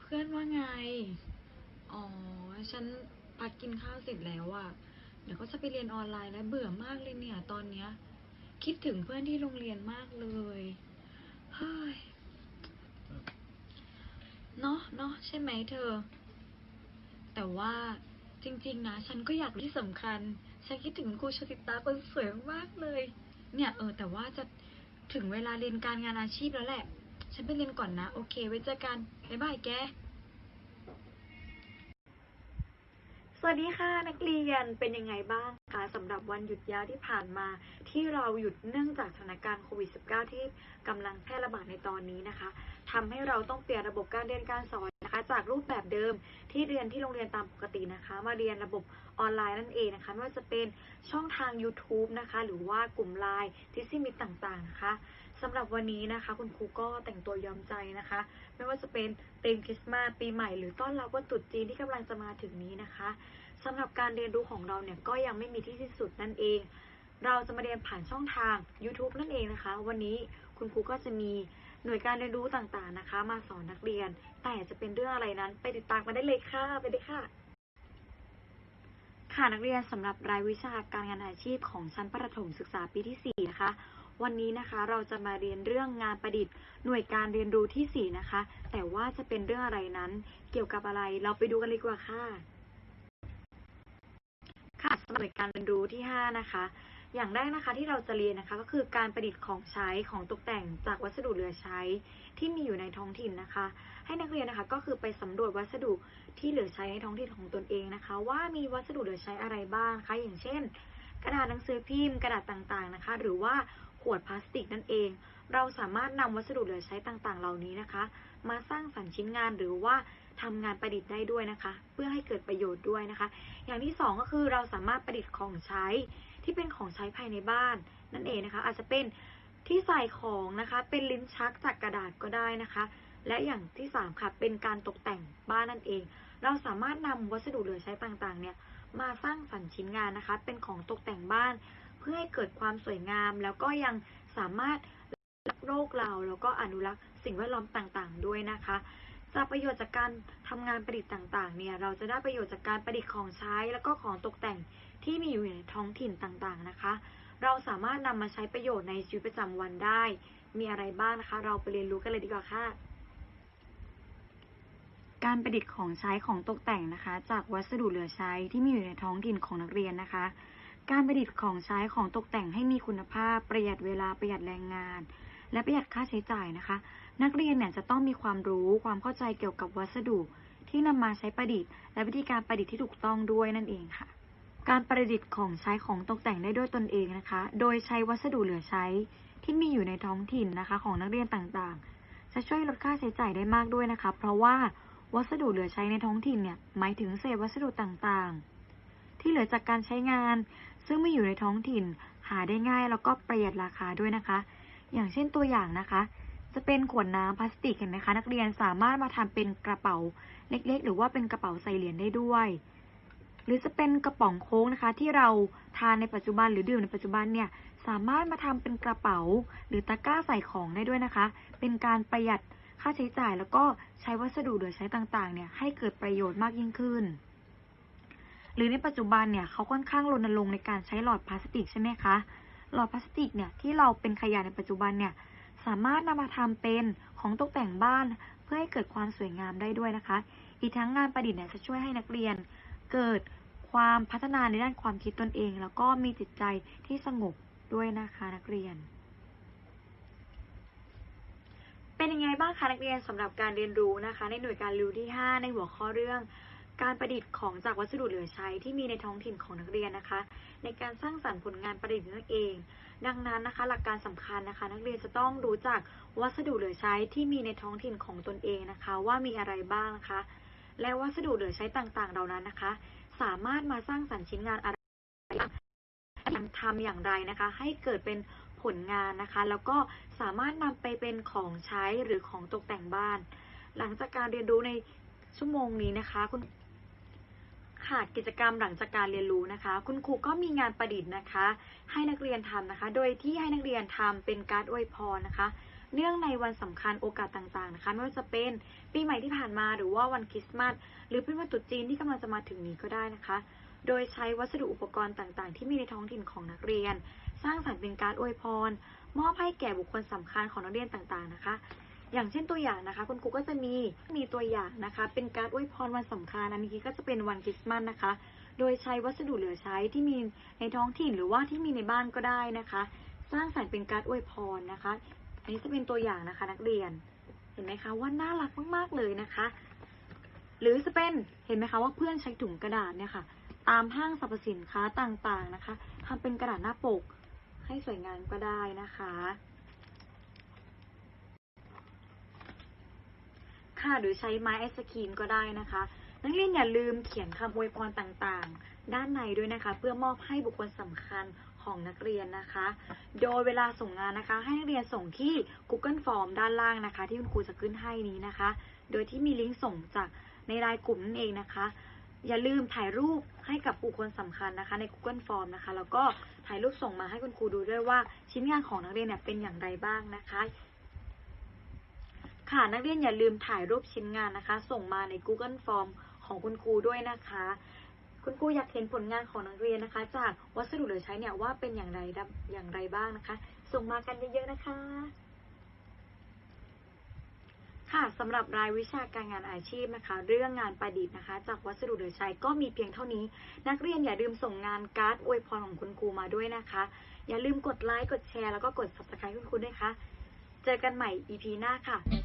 เพื่อนว่าไง อ๋อ ฉันพักกินข้าวเสร็จแล้วอะเดี๋ยวก็จะไปเรียนออนไลน์แล้วเบื่อมากเลยเนี่ย ตอนเนี้ย คิดถึงเพื่อนที่โรงเรียนมากเลยเฮ้ยเนาะเนาะใช่ไหมเธอ แต่ว่าจริง ๆ นะ ฉันก็อยากที่สำคัญ ฉันคิดถึงครูชติตาคนสวยมากเลย เนี่ย เออ แต่ว่าจะถึงเวลาเรียนการงานอาชีพแล้วแหละ ฉันไปเรียนก่อนนะ โอเค ไว้เจอกัน บ๊ายบายแก สวัสดีค่ะนักเรียน เป็นยังไงบ้างคะสำหรับวันหยุดยาวที่ผ่านมา ที่เราหยุดเนื่องจากสถานการณ์โควิด -19 ที่กำลังแพร่ระบาดในตอนนี้นะคะทำให้เราต้องเปลี่ยนระบบการเรียนการสอนนะคะ จากรูปแบบเดิมที่เรียนที่โรงเรียนตามปกตินะคะ มาเรียนระบบออนไลน์นั่นเองนะคะ ไม่ว่าจะเป็นช่องทาง YouTube นะคะ หรือว่ากลุ่มไลน์ที่ซิมิตต่างๆนะคะ สำหรับวันนี้นะคะ คุณครูก็แต่งตัวยอมใจนะคะ ไม่ว่าจะเป็นธีมคริสต์มาสปีใหม่หรือต้อนรับวันตรุษจีนที่กำลังจะมาถึงนี้นะคะสำหรับการเรียนรู้ของเราเนี่ยก็ยังไม่มีที่สิ้นสุดนั่นเอง เราจะมาเรียนผ่านช่องทาง YouTube นั่นเองนะคะ วันนี้คุณครูก็จะมีหน่วยการเรียนรู้ต่างๆนะคะ มาสอนนักเรียน แต่จะเป็นเรื่องอะไรนั้น ไปติดตามกันได้เลยค่ะไปเลยค่ะค่ะนักเรียนสำหรับรายวิชาการงานอาชีพของชั้นประถมศึกษาปีที่4นะคะ วันนี้นะคะเราจะมาเรียนเรื่องงานประดิษฐ์ หน่วยการเรียนรู้ที่ 4 นะคะ แต่ว่าจะเป็นเรื่องอะไรนั้น เกี่ยวกับอะไรเราไปดูกันเลยดีกว่าค่ะ ค่ะสำหรับหน่วยการเรียนรู้ที่ 5 นะคะ อย่างแรกนะคะที่เราจะเรียนนะคะก็คือการประดิษฐ์ของใช้ของตกแต่งจากวัสดุเหลือใช้ที่มีอยู่ในท้องถิ่นนะคะ ให้นักเรียนนะคะก็คือไปสำรวจวัสดุที่เหลือใช้ในท้องถิ่นของตนเองนะคะ ว่ามีวัสดุเหลือใช้อะไรบ้างคะอย่างเช่น กระดาษหนังสือพิมพ์กระดาษต่างๆนะคะ หรือว่า ขวดพลาสติกนั่นเอง เราสามารถนำวัสดุเหลือใช้ต่างๆ เหล่านี้นะคะ มาสร้างสรรค์ชิ้นงานหรือว่าทำงานประดิษฐ์ได้ด้วยนะคะ เพื่อให้เกิดประโยชน์ด้วยนะคะ อย่างที่สองก็คือเราสามารถประดิษฐ์ของใช้ที่เป็นของใช้ภายในบ้าน นั่นเองนะคะ อาจจะเป็นที่ใส่ของนะคะ เป็นลิ้นชักจากกระดาษก็ได้นะคะ และอย่างที่สามค่ะ เป็นการตกแต่งบ้านนั่นเอง เราสามารถนำวัสดุเหลือใช้ต่างๆ เนี่ย มาสร้างสรรค์ชิ้นงานนะคะ เป็นของตกแต่งบ้าน พื่อให้เกิดความสวยงาม แล้วก็ยังสามารถรักโรคเรา แล้วก็อนุรักษ์สิ่งแวดล้อมต่างๆ ด้วยนะคะจากประโยชน์จากการทำงานประดิษฐ์ต่างๆ เนี่ย เราจะได้ประโยชน์จากการประดิษฐ์ของใช้ แล้วก็ของตกแต่งที่มีอยู่ในท้องถิ่นต่างๆ นะคะ เราสามารถนำมาใช้ประโยชน์ในชีวิตประจำวันได้ มีอะไรบ้างนะคะ เราไปเรียนรู้กันเลยดีกว่าค่ะ การประดิษฐ์ของใช้ของตกแต่งนะคะ จากวัสดุเหลือใช้ที่มีอยู่ในท้องถิ่นของนักเรียนนะคะ การประดิษฐ์ของใช้ของตกแต่งให้มีคุณภาพ ประหยัดเวลาประหยัดแรงงาน และประหยัดค่าใช้จ่ายนะคะ นักเรียนเนี่ยจะต้องมีความรู้ความเข้าใจเกี่ยวกับวัสดุ ที่นำมาใช้ประดิษฐ์ และวิธีการประดิษฐ์ที่ถูกต้องด้วยนั่นเองค่ะ การประดิษฐ์ของใช้ของตกแต่งได้ด้วยตนเองนะคะ โดยใช้วัสดุเหลือใช้ ที่มีอยู่ในท้องถิ่นนะคะ ของนักเรียนต่างๆ จะช่วยลดค่าใช้จ่ายได้มากด้วยนะคะ เพราะว่าวัสดุเหลือใช้ในท้องถิ่นเนี่ยหมายถึงเศษวัสดุต่างๆ ที่เหลือจากการใช้งาน ซึ่งไม่อยู่ในท้องถิ่น หาได้ง่ายแล้วก็ประหยัดราคาด้วยนะคะ อย่างเช่นตัวอย่างนะคะ จะเป็นขวดน้ำพลาสติกเห็นไหมคะ นักเรียนสามารถมาทำเป็นกระเป๋าเล็กๆ หรือว่าเป็นกระเป๋าใส่เหรียญได้ด้วย หรือจะเป็นกระป๋องโค้งนะคะ ที่เราทานในปัจจุบันหรือดื่มในปัจจุบันเนี่ยสามารถมาทำเป็นกระเป๋า หรือตะกร้าใส่ของได้ด้วยนะคะ เป็นการประหยัดค่าใช้จ่ายแล้วก็ใช้วัสดุเหลือใช้ต่างๆ เนี่ยให้เกิดประโยชน์มากยิ่งขึ้น หรือในปัจจุบันเนี่ยเขาค่อนข้างรณรงค์ในการใช้หลอดพลาสติกใช่ไหมคะ หลอดพลาสติกเนี่ยที่เราเป็นขยะในปัจจุบันเนี่ยสามารถนำมาทำเป็นของตกแต่งบ้านเพื่อให้เกิดความสวยงามได้ด้วยนะคะ อีกทั้งงานประดิษฐ์เนี่ยจะช่วยให้นักเรียน เกิดความพัฒนาในด้านความคิดตนเอง แล้วก็มีจิตใจที่สงบด้วยนะคะนักเรียน เป็นยังไงบ้างคะนักเรียนสำหรับการเรียนรู้นะคะ ในหน่วยการเรียนรู้ที่ 5 ในหัวข้อเรื่อง การประดิษฐ์ของจากวัสดุเหลือใช้ที่มีในท้องถิ่นของนักเรียนนะคะ ในการสร้างสรรค์ผลงานประดิษฐ์นั่นเอง ดังนั้นนะคะ หลักการสำคัญนะคะ นักเรียนจะต้องรู้จักวัสดุเหลือใช้ที่มีในท้องถิ่นของตนเองนะคะ ว่ามีอะไรบ้างนะคะ และวัสดุเหลือใช้ต่างๆ เหล่านั้นนะคะ สามารถมาสร้างสรรค์ชิ้นงานอะไรทำอย่างไรนะคะ ให้เกิดเป็นผลงานนะคะ แล้วก็สามารถนำไปเป็นของใช้หรือของตกแต่งบ้าน หลังจากการเรียนรู้ในชั่วโมงนี้นะคะคุณ ขาดกิจกรรมหลังจากการเรียนรู้นะคะ คุณครูก็มีงานประดิษฐ์นะคะ ให้นักเรียนทำนะคะ โดยที่ให้นักเรียนทำเป็นการ์ดอวยพรนะคะ เนื่องในวันสำคัญโอกาสต่างๆนะคะ ไม่ว่าจะเป็นปีใหม่ที่ผ่านมาหรือว่าวันคริสต์มาสหรือเป็นวันตรุษจีนที่กำลังจะมาถึงนี้ก็ได้นะคะ โดยใช้วัสดุอุปกรณ์ต่างๆ ที่มีในท้องถิ่นของนักเรียน สร้างสรรค์เป็นการอวยพร มอบให้แก่บุคคลสำคัญของนักเรียนต่างๆนะคะ อย่างเช่นตัวอย่างนะคะ คุณครูก็จะมีมีตัวอย่างนะคะ เป็นการอวยพรวันสำคัญอันนี้ก็จะเป็นวันคริสต์มาสนะคะ โดยใช้วัสดุเหลือใช้ที่มีในท้องถิ่นหรือว่าที่มีในบ้านก็ได้นะคะ สร้างสรรค์เป็นการอวยพรนะคะ อันนี้จะเป็นตัวอย่างนะคะนักเรียน เห็นไหมคะว่าน่ารักมากๆเลยนะคะ หรือจะเป็นเห็นไหมคะว่าเพื่อนใช้ถุงกระดาษเนี่ยค่ะ ตามห้างสรรพสินค้าต่างๆนะคะทำเป็นกระดาษหน้าปกให้สวยงามก็ได้นะคะ ค่ะ หรือใช้ไม้ไอศครีมก็ได้นะคะ นักเรียนอย่าลืมเขียนคำอวยพรต่างๆ ด้านในด้วยนะคะ เพื่อมอบให้บุคคลสำคัญของนักเรียนนะคะ โดยเวลาส่งงานนะคะ ให้นักเรียนส่งที่ Google Form ด้านล่างนะคะ ที่คุณครูจะขึ้นให้นี้นะคะ โดยที่มีลิงก์ส่งจากในรายกลุ่มนั่นเองนะคะ อย่าลืมถ่ายรูปให้กับบุคคลสำคัญนะคะ ใน Google Form นะคะ แล้วก็ถ่ายรูปส่งมาให้คุณครูดูด้วยว่าชิ้นงานของนักเรียนเนี่ยเป็นอย่างไรบ้างนะคะ ค่ะ นักเรียนอย่าลืมถ่ายรูปชิ้นงานนะคะ ส่งมาใน Google Form ของคุณครูด้วยนะคะ คุณครูอยากเห็นผลงานของนักเรียนนะคะ จากวัสดุเหลือใช้เนี่ยว่าเป็นอย่างไรดับอย่างไรบ้างนะคะ ส่งมากันเยอะๆนะคะ ค่ะสำหรับรายวิชาการงานอาชีพนะคะ เรื่องงานประดิษฐ์นะคะ จากวัสดุเหลือใช้ก็มีเพียงเท่านี้ นักเรียนอย่าลืมส่งงานการ์ดอวยพรของคุณครูมาด้วยนะคะ อย่าลืมกดไลค์กดแชร์แล้วก็กด subscribe คุณครูด้วยค่ะเจอกันใหม่ EP หน้าค่ะ